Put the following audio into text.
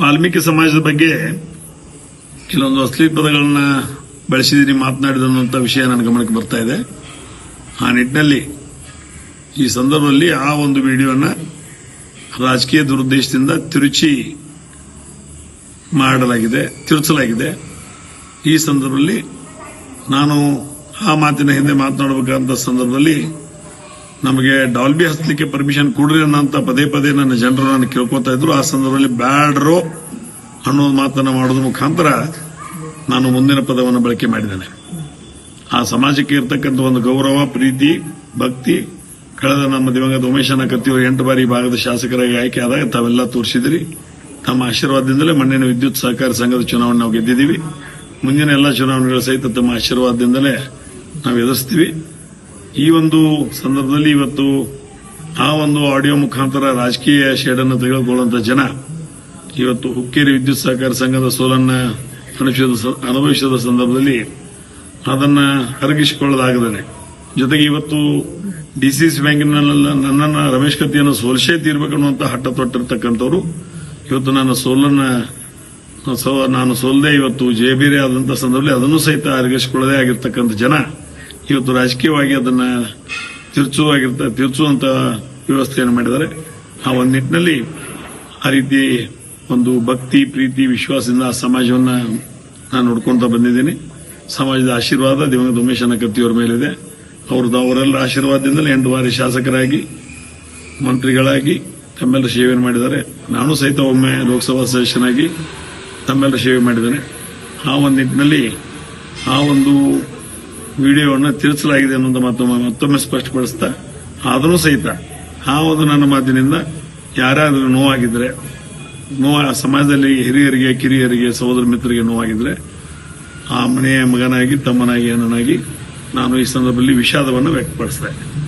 ವಾಲ್ಮೀಕಿ ಸಮಾಜದ ಬಗ್ಗೆ ಕೆಲವೊಂದು ಅಶ್ಲೀಲ ಪದಗಳನ್ನ ಬಳಸಿದೀನಿ ಮಾತನಾಡಿದಂತ ವಿಷಯ ನನ್ನ ಗಮನಕ್ಕೆ ಬರ್ತಾ ಇದೆ. ಆ ನಿಟ್ಟಿನಲ್ಲಿ ಈ ಸಂದರ್ಭದಲ್ಲಿ ಆ ಒಂದು ವಿಡಿಯೋನ ರಾಜಕೀಯ ದುರುದ್ದೇಶದಿಂದ ತಿರುಚಿ ಮಾಡಲಾಗಿದೆ, ತಿರುಚಲಾಗಿದೆ. ಈ ಸಂದರ್ಭದಲ್ಲಿ ನಾನು ಆ ಮಾತಿನ ಹಿಂದೆ ಮಾತನಾಡಬೇಕಾದಂತ ಸಂದರ್ಭದಲ್ಲಿ ನಮಗೆ ಡಾಲ್ಬಿ ಹಚ್ಚಲಿಕ್ಕೆ ಪರ್ಮಿಷನ್ ಕೊಡ್ರಿ ಅನ್ನೋಂತ ಪದೇ ಪದೇ ನನ್ನ ಜನರು ನಾನು ಕೇಳ್ಕೊತಾ ಇದ್ರು. ಆ ಸಂದರ್ಭದಲ್ಲಿ ಬ್ಯಾಡ್ರೋ ಅನ್ನೋ ಮಾತನ್ನ ಮಾಡೋದ್ರ ಮುಖಾಂತರ ನಾನು ಮುಂದಿನ ಪದವನ್ನು ಬಳಕೆ ಮಾಡಿದ್ದೇನೆ. ಆ ಸಮಾಜಕ್ಕೆ ಇರತಕ್ಕಂಥ ಒಂದು ಗೌರವ, ಪ್ರೀತಿ, ಭಕ್ತಿ, ಕಳೆದ ನಮ್ಮ ದಿವಂಗತ ಉಮೇಶನ ಕತ್ತಿಯವರು ಎಂಟು ಬಾರಿ ಭಾಗದ ಶಾಸಕರಾಗಿ ಆಯ್ಕೆ ಆದಾಗ ತಾವೆಲ್ಲ ತೋರಿಸಿದ್ರಿ. ತಮ್ಮ ಆಶೀರ್ವಾದದಿಂದಲೇ ಮಣ್ಣಿನ ವಿದ್ಯುತ್ ಸಹಕಾರಿ ಸಂಘದ ಚುನಾವಣೆ ನಾವು ಗೆದ್ದಿದ್ದೀವಿ. ಮುಂದಿನ ಎಲ್ಲ ಚುನಾವಣೆಗಳ ಸಹಿತ ತಮ್ಮ ಆಶೀರ್ವಾದದಿಂದಲೇ ನಾವು ಎದುರಿಸ್ತೀವಿ. ಈ ಒಂದು ಸಂದರ್ಭದಲ್ಲಿ ಇವತ್ತು ಆ ಒಂದು ಆಡಿಯೋ ಮುಖಾಂತರ ರಾಜಕೀಯ ಶೇಡನ್ನು ತೆಗೆದುಕೊಳ್ಳುವಂಥ ಜನ ಇವತ್ತು ಹುಕ್ಕೇರಿ ವಿದ್ಯುತ್ ಸಹಕಾರ ಸಂಘದ ಸೋಲನ್ನ ಅನುಭವಿಸಿದ ಅನುಭವಿಸಿದ ಸಂದರ್ಭದಲ್ಲಿ ಅದನ್ನ ಅರಗಿಸಿಕೊಳ್ಳಲಾಗದೇನೆ ಜೊತೆಗೆ ಇವತ್ತು ಡಿಸಿಸಿ ಬ್ಯಾಂಕಿನಲ್ಲ ನನ್ನನ್ನು ರಮೇಶ್ ಕತ್ತಿಯನ್ನು ಸೋಲಿಸೇ ತೀರ್ಬೇಕನ್ನುವಂತಹ ಹಠ ತೊಟ್ಟಿರ್ತಕ್ಕಂಥವ್ರು ಇವತ್ತು ನನ್ನ ಸೋಲನ್ನ ನಾನು ಸೋಲದೆ ಇವತ್ತು ಜಯಬೀರಿ ಆದಂತ ಸಂದರ್ಭದಲ್ಲಿ ಅದನ್ನು ಸಹಿತ ಅರಗಿಸಿಕೊಳ್ಳದೇ ಆಗಿರ್ತಕ್ಕಂಥ ಜನ ಇವತ್ತು ರಾಜಕೀಯವಾಗಿ ಅದನ್ನ ತಿರ್ಚುವಾಗಿರ್ತ, ತಿರ್ಚುವಂತ ವ್ಯವಸ್ಥೆಯನ್ನು ಮಾಡಿದ್ದಾರೆ. ಆ ಒಂದು ನಿಟ್ಟಿನಲ್ಲಿ ಆ ರೀತಿ ಒಂದು ಭಕ್ತಿ, ಪ್ರೀತಿ, ವಿಶ್ವಾಸದಿಂದ ಆ ಸಮಾಜವನ್ನ ನಾನು ನೋಡ್ಕೊಂತ ಬಂದಿದ್ದೀನಿ. ಸಮಾಜದ ಆಶೀರ್ವಾದ ದಿವಂಗತ ಉಮೇಶನ ಕತ್ತಿಯವರ ಮೇಲಿದೆ. ಅವ್ರದ್ದು ಅವರೆಲ್ಲ ಆಶೀರ್ವಾದದಿಂದಲೇ ಎಂಟು ಬಾರಿ ಶಾಸಕರಾಗಿ, ಮಂತ್ರಿಗಳಾಗಿ ತಮ್ಮೆಲ್ಲರ ಸೇವೆಯನ್ನು ಮಾಡಿದ್ದಾರೆ. ನಾನು ಸಹಿತ ಒಮ್ಮೆ ಲೋಕಸಭಾ ಸದಸ್ಯನಾಗಿ ತಮ್ಮೆಲ್ಲರ ಸೇವೆ ಮಾಡಿದ್ದೇನೆ. ಆ ಒಂದು ನಿಟ್ಟಿನಲ್ಲಿ ಆ ಒಂದು ವಿಡಿಯೋವನ್ನು ತಿಳಿಸಲಾಗಿದೆ ಅನ್ನೋದು ಮತ್ತೊಮ್ಮೆ ಮತ್ತೊಮ್ಮೆ ಸ್ಪಷ್ಟಪಡಿಸ್ತಾ, ಆದರೂ ಸಹಿತ ಆ ಒಂದು ನನ್ನ ಮಾತಿನಿಂದ ಯಾರಾದರೂ ನೋವಾಗಿದ್ರೆ ನೋವ ಸಮಾಜದಲ್ಲಿ ಹಿರಿಯರಿಗೆ, ಕಿರಿಯರಿಗೆ, ಸಹೋದರ ಮಿತ್ರರಿಗೆ ನೋವಾಗಿದ್ರೆ, ಆ ಮನೆಯ ಮಗನಾಗಿ, ತಮ್ಮನಾಗಿ, ಅಣ್ಣನಾಗಿ ನಾನು ಈ ಸಂದರ್ಭದಲ್ಲಿ ವಿಷಾದವನ್ನು ವ್ಯಕ್ತಪಡಿಸಿದೆ.